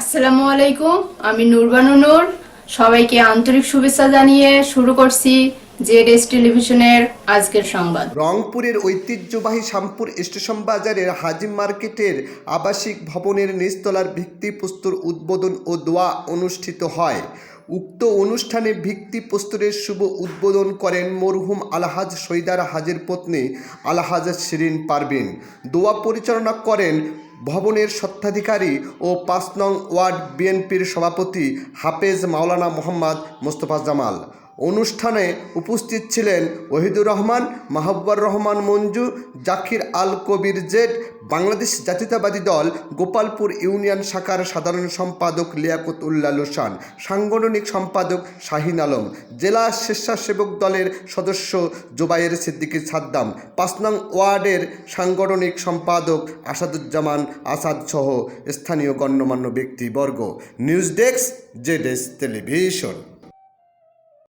আসসালামু আলাইকুম, আমি নুরবানু নূর। সবাইকে আন্তরিক শুভেচ্ছা জানিয়ে শুরু করছি জেড টেলিভিশনের আজকের সংবাদ। রংপুরের ঐতিহ্যবাহী শামপুর স্টেশন বাজারের হাজিম মার্কেটের আবাসিক ভবনের নিচতলার ভিত্তিপ্রস্তর উদ্বোধন ও দোয়া অনুষ্ঠিত হয়। উক্ত অনুষ্ঠানে ভিত্তিপ্রস্তরের শুভ উদ্বোধন করেন মরহুম আলহাজ সৈদার হাজের পত্নী আলহাজ শিরিন পারভিন। দোয়া পরিচালনা করেন ভবনের স্বত্বাধিকারী ও পাঁচ নং ওয়ার্ড বিএনপির সভাপতি হাফেজ মাওলানা মোহাম্মদ মোস্তফা জামাল। অনুষ্ঠানে উপস্থিত ছিলেন ওহিদুর রহমান, মাহবুবর রহমান মঞ্জু, জাকির আল কবির জেড বাংলাদেশ জাতীয়তাবাদী দল গোপালপুর ইউনিয়ন শাখার সাধারণ সম্পাদক লিয়াকত উল্লাহ লোসান সাংগঠনিক সম্পাদক শাহিন আলম, জেলা স্বেচ্ছাসেবক দলের সদস্য জোবাইর সিদ্দিকী সাদ্দাম, পাঁচ নং ওয়ার্ডের সাংগঠনিক সম্পাদক আসাদুজ্জামান আসাদ সহ স্থানীয় গণ্যমান্য ব্যক্তিবর্গ। নিউজ ডেস্ক জেডেস টেলিভিশন।